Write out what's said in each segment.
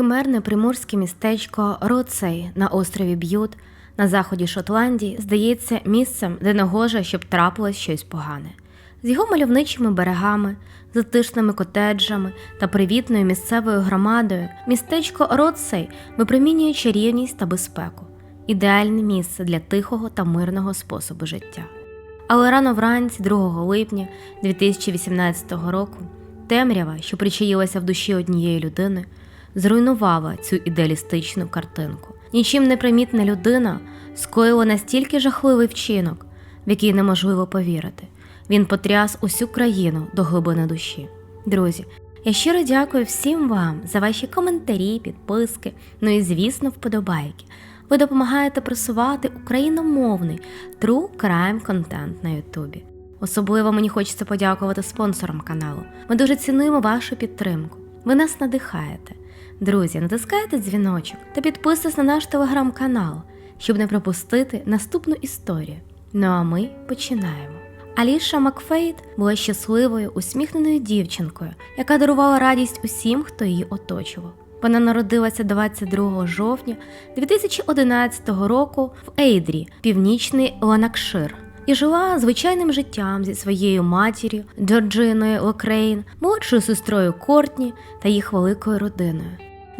Химерне приморське містечко Роцей на острові Б'ют на заході Шотландії здається місцем, де негоже, щоб трапилось щось погане. З його мальовничими берегами, затишними котеджами та привітною місцевою громадою містечко Роцей випромінює чарівність та безпеку, ідеальне місце для тихого та мирного способу життя. Але рано вранці, 2 липня 2018 року, темрява, що причаїлася в душі однієї людини, зруйнувала цю ідеалістичну картинку. Нічим не примітна людина скоїла настільки жахливий вчинок, в який неможливо повірити. Він потряс усю країну до глибини душі. Друзі, я щиро дякую всім вам за ваші коментарі, підписки, ну і, звісно, вподобайки. Ви допомагаєте просувати україномовний true crime контент на Ютубі. Особливо мені хочеться подякувати спонсорам каналу. Ми дуже цінуємо вашу підтримку. Ви нас надихаєте. Друзі, натискайте дзвіночок та підписуйтесь на наш телеграм-канал, щоб не пропустити наступну історію. Ну а ми починаємо. Аліша Макфейт була щасливою, усміхненою дівчинкою, яка дарувала радість усім, хто її оточував. Вона народилася 22 жовтня 2011 року в Ейдрі, північний Ланакшир, і жила звичайним життям зі своєю матір'ю Джорджиною Локрейн, молодшою сестрою Кортні та їх великою родиною.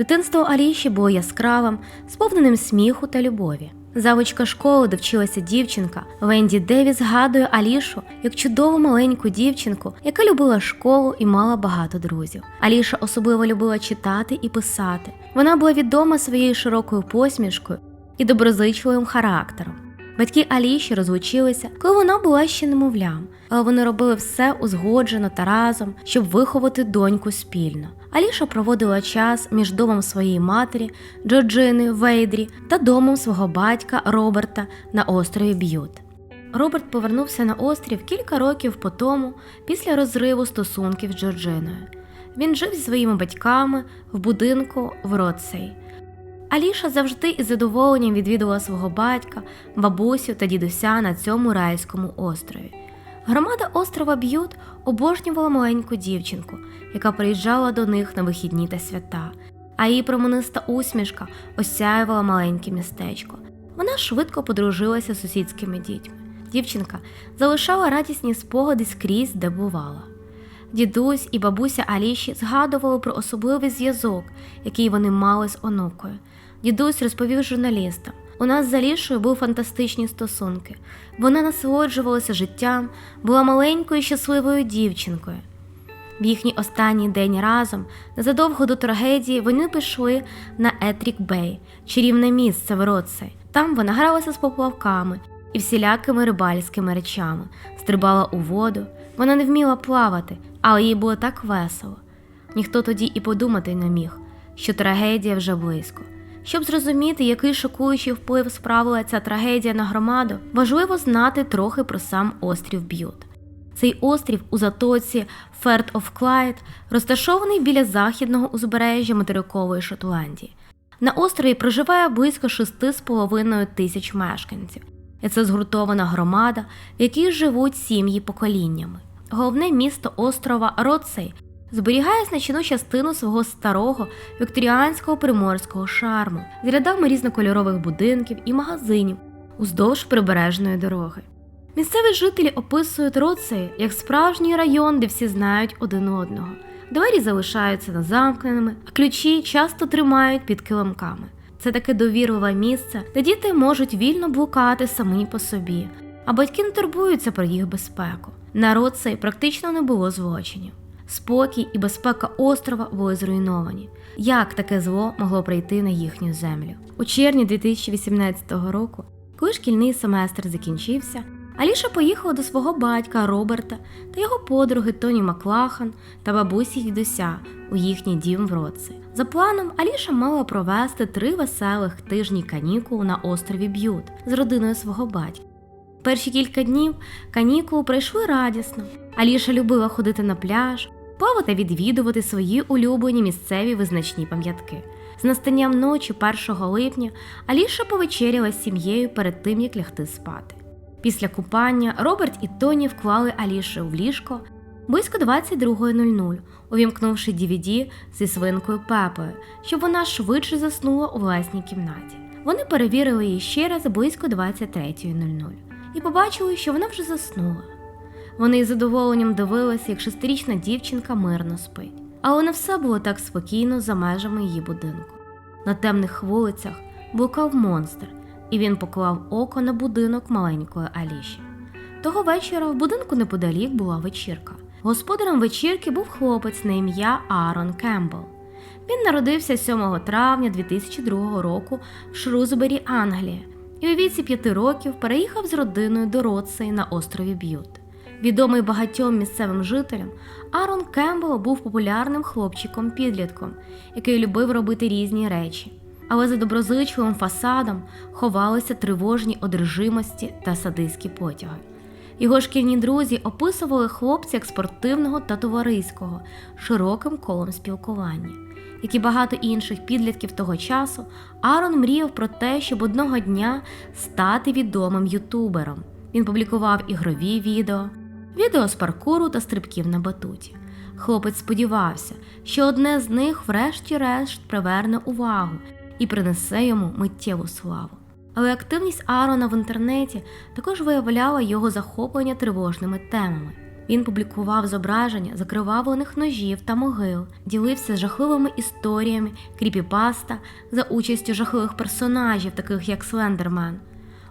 Дитинство Аліші було яскравим, сповненим сміху та любові. Завочка школи, де вчилася дівчинка, Венді Деві згадує Алішу як чудову маленьку дівчинку, яка любила школу і мала багато друзів. Аліша особливо любила читати і писати. Вона була відома своєю широкою посмішкою і доброзичливим характером. Батьки Аліші розлучилися, коли вона була ще немовлям, але вони робили все узгоджено та разом, щоб виховати доньку спільно. Аліша проводила час між домом своєї матері Джорджини Вейдрі та домом свого батька Роберта на острові Б'ют. Роберт повернувся на острів кілька років по тому, після розриву стосунків з Джорджиною. Він жив зі своїми батьками в будинку в Роцей. Аліша завжди із задоволенням відвідувала свого батька, бабусю та дідуся на цьому райському острові. Громада острова Б'ют обожнювала маленьку дівчинку, яка приїжджала до них на вихідні та свята, а її промениста усмішка осяювала маленьке містечко. Вона швидко подружилася з сусідськими дітьми. Дівчинка залишала радісні спогади скрізь, де бувала. Дідусь і бабуся Аліші згадували про особливий зв'язок, який вони мали з онукою. Дідусь розповів журналістам. У нас з Алішою були фантастичні стосунки. Вона насолоджувалася життям, була маленькою щасливою дівчинкою. В їхній останній день разом, незадовго до трагедії, вони пішли на Етрік Бей, чарівне місце в Роцей. Там вона гралася з поплавками і всілякими рибальськими речами, стрибала у воду. Вона не вміла плавати, але їй було так весело. Ніхто тоді і подумати не міг, що трагедія вже близько. Щоб зрозуміти, який шокуючий вплив справила ця трагедія на громаду, важливо знати трохи про сам острів Б'ют. Цей острів у затоці Ферт оф Клайд розташований біля західного узбережжя материкової Шотландії. На острові проживає близько 6,5 тисяч мешканців, і це згуртована громада, в якій живуть сім'ї поколіннями. Головне місто острова Роцей зберігає значну частину свого старого вікторіанського приморського шарму з рядами різнокольорових будинків і магазинів уздовж прибережної дороги. Місцеві жителі описують Роцей як справжній район, де всі знають один одного. Двері залишаються незамкненими, а ключі часто тримають під килимками. Це таке довірливе місце, де діти можуть вільно блукати самі по собі, а батьки не турбуються про їх безпеку. На Роцей практично не було злочинів. Спокій і безпека острова були зруйновані. Як таке зло могло прийти на їхню землю? У червні 2018 року, коли шкільний семестр закінчився, Аліша поїхала до свого батька Роберта та його подруги Тоні Маклахан та бабусі дідуся у їхній дім в Році. За планом, Аліша мала провести три веселих тижні канікул на острові Б'ют з родиною свого батька. Перші кілька днів канікул пройшли радісно. Аліша любила ходити на пляж, плавати відвідувати свої улюблені місцеві визначні пам'ятки. З настанням ночі 1 липня Аліша повечеряла з сім'єю перед тим, як лягти спати. Після купання Роберт і Тоні вклали Алішу в ліжко, близько 22.00, увімкнувши DVD зі свинкою Пепою, щоб вона швидше заснула у власній кімнаті. Вони перевірили її ще раз близько 23.00 і побачили, що вона вже заснула. Вони із задоволенням дивилися, як шестирічна дівчинка мирно спить. Але не все було так спокійно за межами її будинку. На темних вулицях блукав монстр, і він поклав око на будинок маленької Аліші. Того вечора в будинку неподалік була вечірка. Господарем вечірки був хлопець на ім'я Аарон Кембл. Він народився 7 травня 2002 року в Шрузбері, Англія, і у віці п'яти років переїхав з родиною до Ротсей на острові Б'ют. Відомий багатьом місцевим жителям, Арон Кембл був популярним хлопчиком-підлітком, який любив робити різні речі. Але за доброзичливим фасадом ховалися тривожні одержимості та садистські потяги. Його шкільні друзі описували хлопця як спортивного та товариського широким колом спілкування. Як і багато інших підлітків того часу, Арон мріяв про те, щоб одного дня стати відомим ютубером. Він публікував ігрові відео, відео з паркуру та стрибків на батуті. Хлопець сподівався, що одне з них, врешті-решт, приверне увагу і принесе йому миттєву славу. Але активність Аарона в інтернеті також виявляла його захоплення тривожними темами. Він публікував зображення закривавлених ножів та могил, ділився жахливими історіями кріпіпаста за участю жахливих персонажів, таких як Слендермен.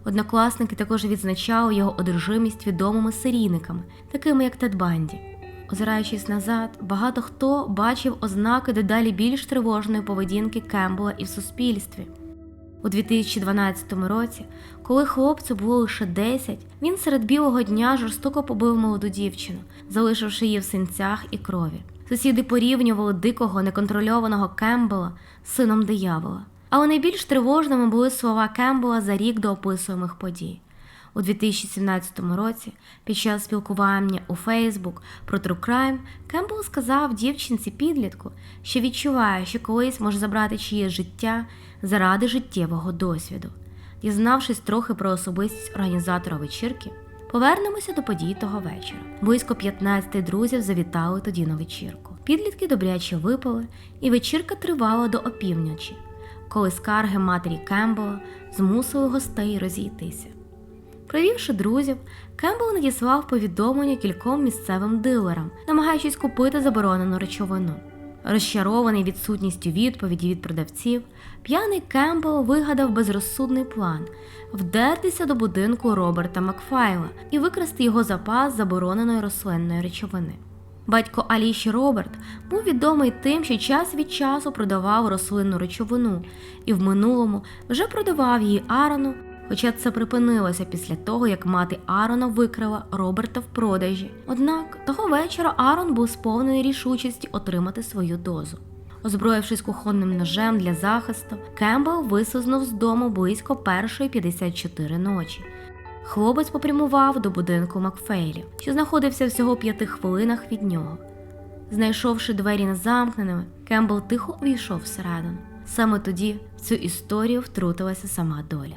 Однокласники також відзначали його одержимість відомими серійниками, такими як Тед Банді. Озираючись назад, багато хто бачив ознаки дедалі більш тривожної поведінки Кембла і в суспільстві. У 2012 році, коли хлопцю було лише 10, він серед білого дня жорстоко побив молоду дівчину, залишивши її в синцях і крові. Сусіди порівнювали дикого неконтрольованого Кембела з сином диявола. Але найбільш тривожними були слова Кембела за рік до описуємих подій. У 2017 році, під час спілкування у Фейсбук про True Crime, Кембл сказав дівчинці підлітку, що відчуває, що колись може забрати чиєсь життя заради життєвого досвіду. Дізнавшись трохи про особистість організатора вечірки, повернемося до подій того вечора. Близько 15 друзів завітали тоді на вечірку. Підлітки добряче випали, і вечірка тривала до опівночі, коли скарги матері Кембела змусили гостей розійтися. Привівши друзів, Кембл надіслав повідомлення кільком місцевим дилерам, намагаючись купити заборонену речовину. Розчарований відсутністю відповіді від продавців, п'яний Кембл вигадав безрозсудний план вдертися до будинку Роберта Макфайла і викрасти його запас забороненої рослинної речовини. Батько Аліші Роберт був відомий тим, що час від часу продавав рослинну речовину і в минулому вже продавав її Арону Хоча це припинилося після того, як мати Арона викрила Роберта в продажі. Однак того вечора Арон був сповнений рішучості отримати свою дозу. Озброївшись кухонним ножем для захисту, Кембл висузнув з дому близько 1.54 ночі. Хлопець попрямував до будинку Макфейлів, що знаходився всього п'яти хвилинах від нього. Знайшовши двері незамкненими, Кембл тихо увійшов всередину. Саме тоді в цю історію втрутилася сама доля.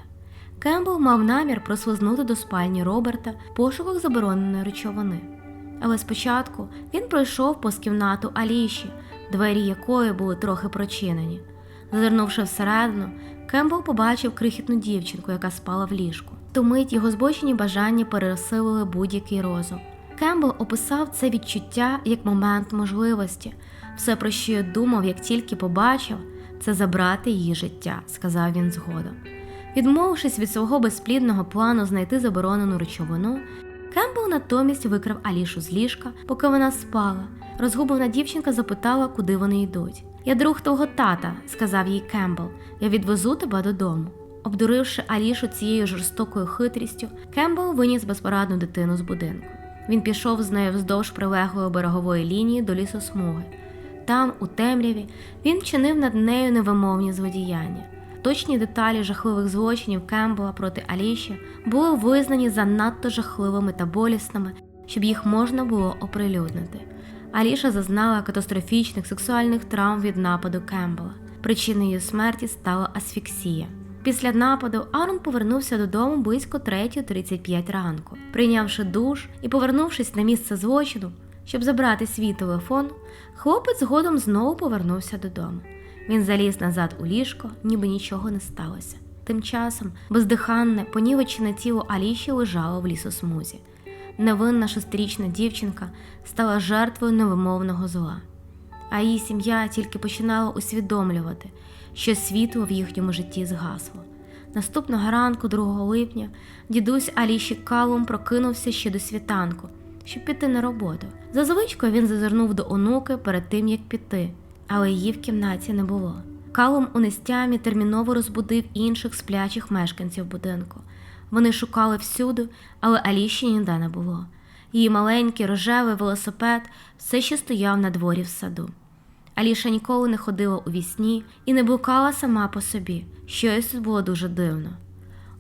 Кембл мав намір прослизнути до спальні Роберта в пошуках забороненої речовини. Але спочатку він пройшов повз кімнату Аліші, двері якої були трохи прочинені. Зазирнувши всередину, Кембл побачив крихітну дівчинку, яка спала в ліжку. Ту мить його збочені бажання пересилили будь-який розум. Кембл описав це відчуття як момент можливості. Все, про що я думав, як тільки побачив, це забрати її життя, сказав він згодом. Відмовившись від свого безплідного плану знайти заборонену речовину, Кембл натомість викрав Алішу з ліжка, поки вона спала. Розгублена дівчинка запитала, куди вони йдуть. Я друг твого тата, сказав їй Кембл, я відвезу тебе додому. Обдуривши Алішу цією жорстокою хитрістю, Кембл виніс безпорадну дитину з будинку. Він пішов з нею вздовж прилеглої берегової лінії до лісосмуги. Там, у темряві, він вчинив над нею невимовні злодіяння. Точні деталі жахливих злочинів Кембла проти Аліші були визнані занадто жахливими та болісними, щоб їх можна було оприлюднити. Аліша зазнала катастрофічних сексуальних травм від нападу Кембла. Причиною смерті стала асфіксія. Після нападу Арон повернувся додому близько 3.35 ранку. Прийнявши душ і повернувшись на місце злочину, щоб забрати свій телефон, хлопець згодом знову повернувся додому. Він заліз назад у ліжко, ніби нічого не сталося. Тим часом бездиханне, понівечене тіло Аліші лежало в лісосмузі. Невинна шестирічна дівчинка стала жертвою невимовного зла. А її сім'я тільки починала усвідомлювати, що світло в їхньому житті згасло. Наступного ранку, 2 липня, дідусь Аліші Калум прокинувся ще до світанку, щоб піти на роботу. За звичкою він зазирнув до онуки перед тим, як піти, але її в кімнаті не було. Калум у нестямі терміново розбудив інших сплячих мешканців будинку. Вони шукали всюди, але Аліші ніде не було. Її маленький рожевий велосипед все ще стояв на дворі в саду. Аліша ніколи не ходила у вісні і не блукала сама по собі. Щось тут було дуже дивно.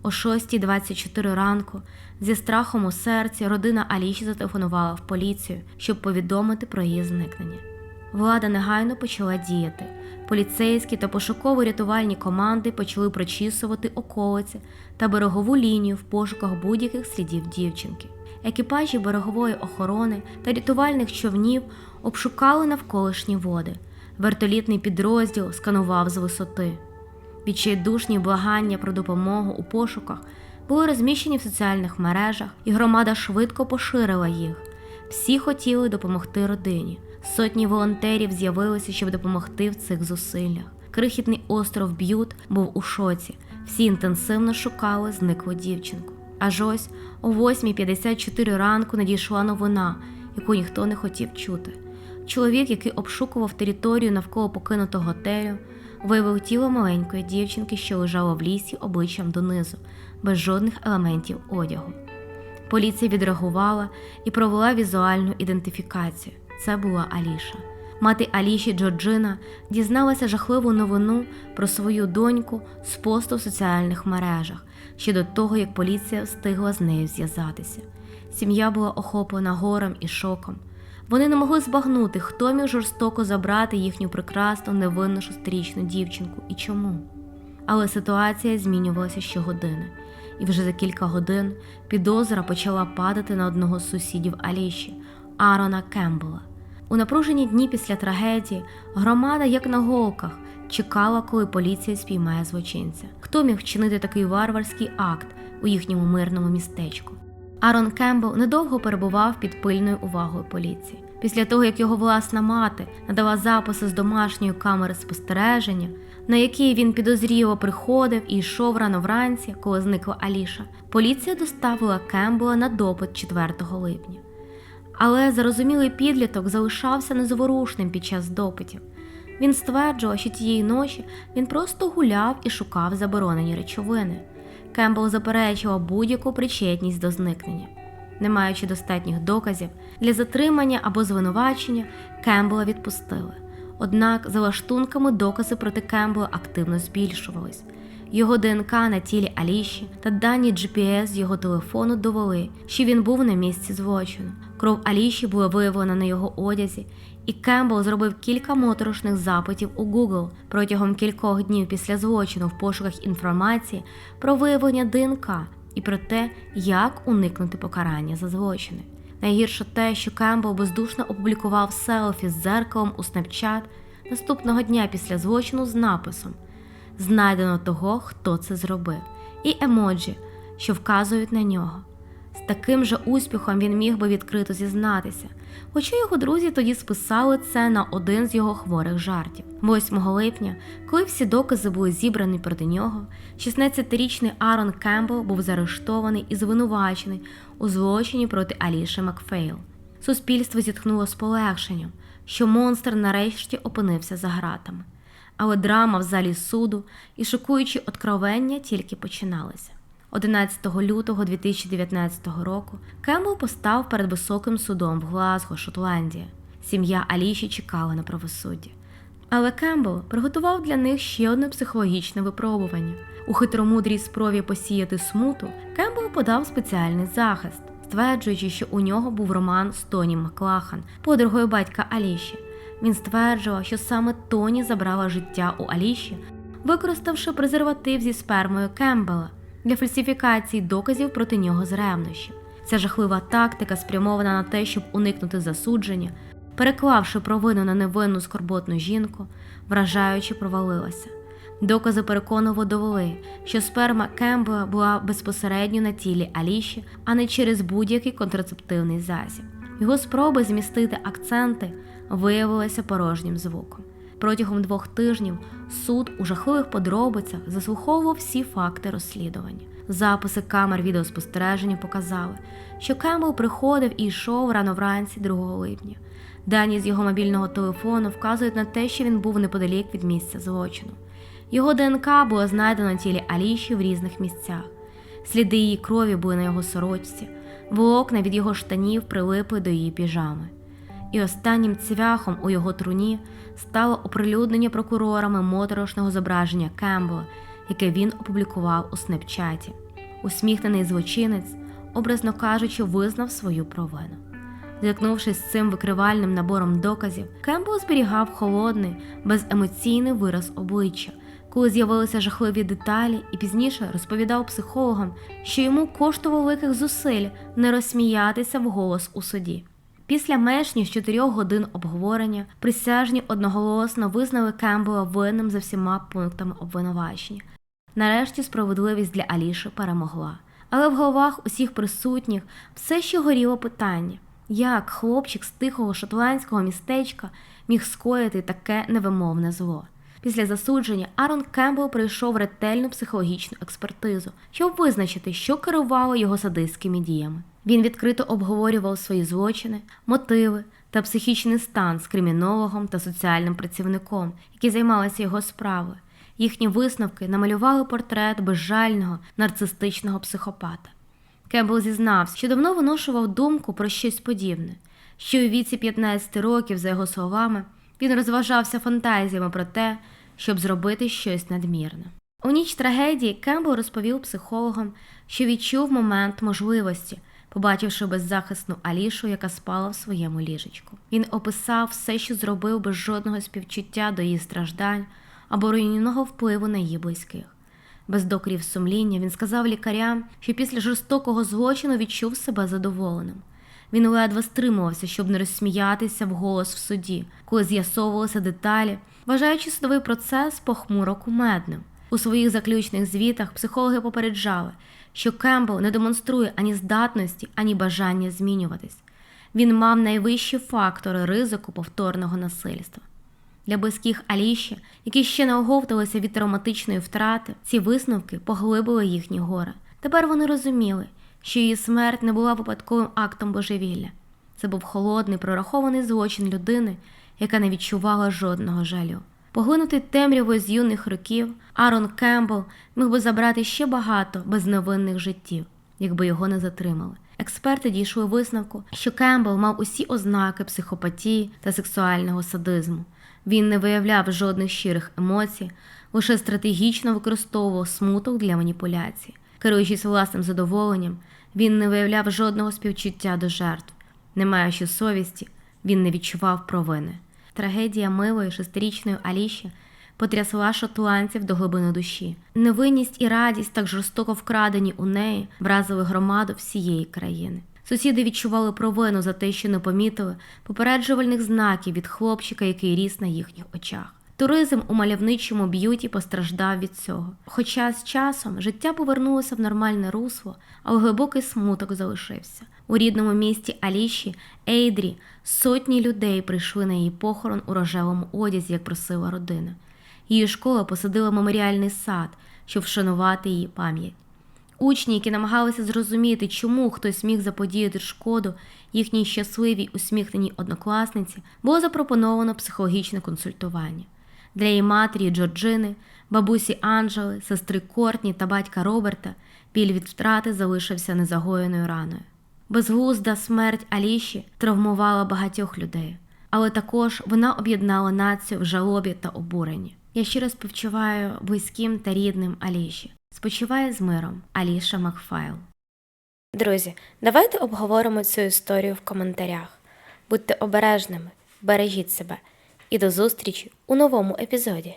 О 6.24 ранку зі страхом у серці родина Аліші зателефонувала в поліцію, щоб повідомити про її зникнення. Влада негайно почала діяти. Поліцейські та пошуково-рятувальні команди почали прочісувати околиці та берегову лінію в пошуках будь-яких слідів дівчинки. Екіпажі берегової охорони та рятувальних човнів обшукали навколишні води. Вертолітний підрозділ сканував з висоти. Відчайдушні благання про допомогу у пошуках були розміщені в соціальних мережах, і громада швидко поширила їх. Всі хотіли допомогти родині. Сотні волонтерів з'явилися, щоб допомогти в цих зусиллях. Крихітний остров Б'ют був у шоці. Всі інтенсивно шукали зниклу дівчинку. Аж ось о 8.54 ранку надійшла новина, яку ніхто не хотів чути. Чоловік, який обшукував територію навколо покинутого готелю, виявив тіло маленької дівчинки, що лежала в лісі обличчям донизу, без жодних елементів одягу. Поліція відреагувала і провела візуальну ідентифікацію. Це була Аліша. Мати Аліші Джорджина дізналася жахливу новину про свою доньку з посту в соціальних мережах ще до того, як поліція встигла з нею зв'язатися. Сім'я була охоплена горем і шоком. Вони не могли збагнути, хто міг жорстоко забрати їхню прекрасну невинну шестирічну дівчинку і чому. Але ситуація змінювалася щогодини, і вже за кілька годин підозра почала падати на одного з сусідів Аліші Арона Кембела. У напружені дні після трагедії громада, як на голках, чекала, коли поліція спіймає злочинця. Хто міг вчинити такий варварський акт у їхньому мирному містечку? Арон Кембл недовго перебував під пильною увагою поліції. Після того, як його власна мати надала записи з домашньої камери спостереження, на які він підозріло приходив і йшов рано вранці, коли зникла Аліша, поліція доставила Кембела на допит 4 липня. Але зарозумілий підліток залишався незворушним під час допитів. Він стверджував, що тієї ночі він просто гуляв і шукав заборонені речовини. Кембл заперечував будь-яку причетність до зникнення. Не маючи достатніх доказів для затримання або звинувачення, Кембла відпустили. Однак, за лаштунками, докази проти Кембла активно збільшувались. Його ДНК на тілі Аліші та дані GPS з його телефону довели, що він був на місці злочину. Кров Аліші була виявлена на його одязі, і Кембл зробив кілька моторошних запитів у Google протягом кількох днів після злочину в пошуках інформації про виявлення ДНК і про те, як уникнути покарання за злочини. Найгірше те, що Кембл бездушно опублікував селфі з дзеркалом у Snapchat наступного дня після злочину з написом знайдено того, хто це зробив, і емоджі, що вказують на нього. З таким же успіхом він міг би відкрито зізнатися, хоча його друзі тоді списали це на один з його хворих жартів. 8 липня, коли всі докази були зібрані проти нього, 16-річний Арон Кембл був заарештований і звинувачений у злочині проти Аліші Макфейл. Суспільство зітхнуло з полегшенням, що монстр нарешті опинився за гратами. Але драма в залі суду і шокуючі откровення тільки починалися. 11 лютого 2019 року Кембл постав перед високим судом в Глазго, Шотландія. Сім'я Аліші чекала на правосуддя. Але Кембл приготував для них ще одне психологічне випробування. У хитромудрій спробі посіяти смуту Кембл подав спеціальний захист, стверджуючи, що у нього був роман з Тоні Маклахан, подругою батька Аліші. Він стверджував, що саме Тоні забрала життя у Аліші, використавши презерватив зі спермою Кембела для фальсифікації доказів проти нього з ревнощів. Ця жахлива тактика спрямована на те, щоб уникнути засудження, переклавши провину на невинну скорботну жінку, вражаючи провалилася. Докази переконливо довели, що сперма Кембела була безпосередньо на тілі Аліші, а не через будь-який контрацептивний засіб. Його спроби змістити акценти виявилися порожнім звуком. Протягом двох тижнів суд у жахливих подробицях заслуховував всі факти розслідування. Записи камер відеоспостереження показали, що Кембл приходив і йшов рано вранці 2 липня. Дані з його мобільного телефону вказують на те, що він був неподалік від місця злочину. Його ДНК було знайдено на тілі Аліші в різних місцях. Сліди її крові були на його сорочці, волокна від його штанів прилипли до її піжами. І останнім цвяхом у його труні стало оприлюднення прокурорами моторошного зображення Кембла, яке він опублікував у снепчаті. Усміхнений злочинець, образно кажучи, визнав свою провину. Зіткнувшись з цим викривальним набором доказів, Кембл зберігав холодний, беземоційний вираз обличчя, коли з'явилися жахливі деталі, і пізніше розповідав психологам, що йому коштувало великих зусиль не розсміятися вголос у суді. Після менш ніж чотирьох годин обговорення присяжні одноголосно визнали Кембела винним за всіма пунктами обвинувачення. Нарешті справедливість для Аліши перемогла. Але в головах усіх присутніх все ще горіло питання, як хлопчик з тихого шотландського містечка міг скоїти таке невимовне зло. Після засудження Арон Кембл пройшов ретельну психологічну експертизу, щоб визначити, що керувало його садистськими діями. Він відкрито обговорював свої злочини, мотиви та психічний стан з кримінологом та соціальним працівником, які займалися його справою. Їхні висновки намалювали портрет безжального нарцистичного психопата. Кембл зізнався, що давно виношував думку про щось подібне, що у віці 15 років, за його словами, він розважався фантазіями про те, щоб зробити щось надмірне. У ніч трагедії Кембл розповів психологам, що відчув момент можливості, побачивши беззахисну Алішу, яка спала в своєму ліжечку. Він описав все, що зробив без жодного співчуття до її страждань або руйнівного впливу на її близьких. Без докорів сумління він сказав лікарям, що після жорстокого злочину відчув себе задоволеним. Він ледве стримувався, щоб не розсміятися вголос в суді, коли з'ясовувалися деталі, вважаючи судовий процес похмуро кумедним. У своїх заключних звітах психологи попереджали, що Кембл не демонструє ані здатності, ані бажання змінюватись. Він мав найвищі фактори ризику повторного насильства. Для близьких Аліші, які ще не оговталися від травматичної втрати, ці висновки поглибили їхні горе. Тепер вони розуміли, що її смерть не була випадковим актом божевілля. Це був холодний, прорахований злочин людини, яка не відчувала жодного жалю. Поглинутий темрявою з юних років, Арон Кембл міг би забрати ще багато безневинних життів, якби його не затримали. Експерти дійшли висновку, що Кембл мав усі ознаки психопатії та сексуального садизму. Він не виявляв жодних щирих емоцій, лише стратегічно використовував смуток для маніпуляцій. Керуючись власним задоволенням, він не виявляв жодного співчуття до жертв. Не маючи совісті, він не відчував провини. Трагедія милої шестирічної Аліші потрясла шотландців до глибини душі. Невинність і радість, так жорстоко вкрадені у неї, вразили громаду всієї країни. Сусіди відчували провину за те, що не помітили попереджувальних знаків від хлопчика, який ріс на їхніх очах. Туризм у мальовничому б'юті постраждав від цього. Хоча з часом життя повернулося в нормальне русло, але глибокий смуток залишився. У рідному місті Аліші, Ейдрі, сотні людей прийшли на її похорон у рожевому одязі, як просила родина. Її школа посадила меморіальний сад, щоб вшанувати її пам'ять. Учні, які намагалися зрозуміти, чому хтось міг заподіяти шкоду їхній щасливій усміхненій однокласниці, було запропоновано психологічне консультування. Для її матері Джорджини, бабусі Анджели, сестри Кортні та батька Роберта біль від втрати залишився незагоєною раною. Безглузда смерть Аліші травмувала багатьох людей, але також вона об'єднала націю в жалобі та обуренні. Я щиро співчуваю близьким та рідним Аліші. Спочиває з миром Аліша Макфайл. Друзі, давайте обговоримо цю історію в коментарях. Будьте обережними, бережіть себе і до зустрічі у новому епізоді.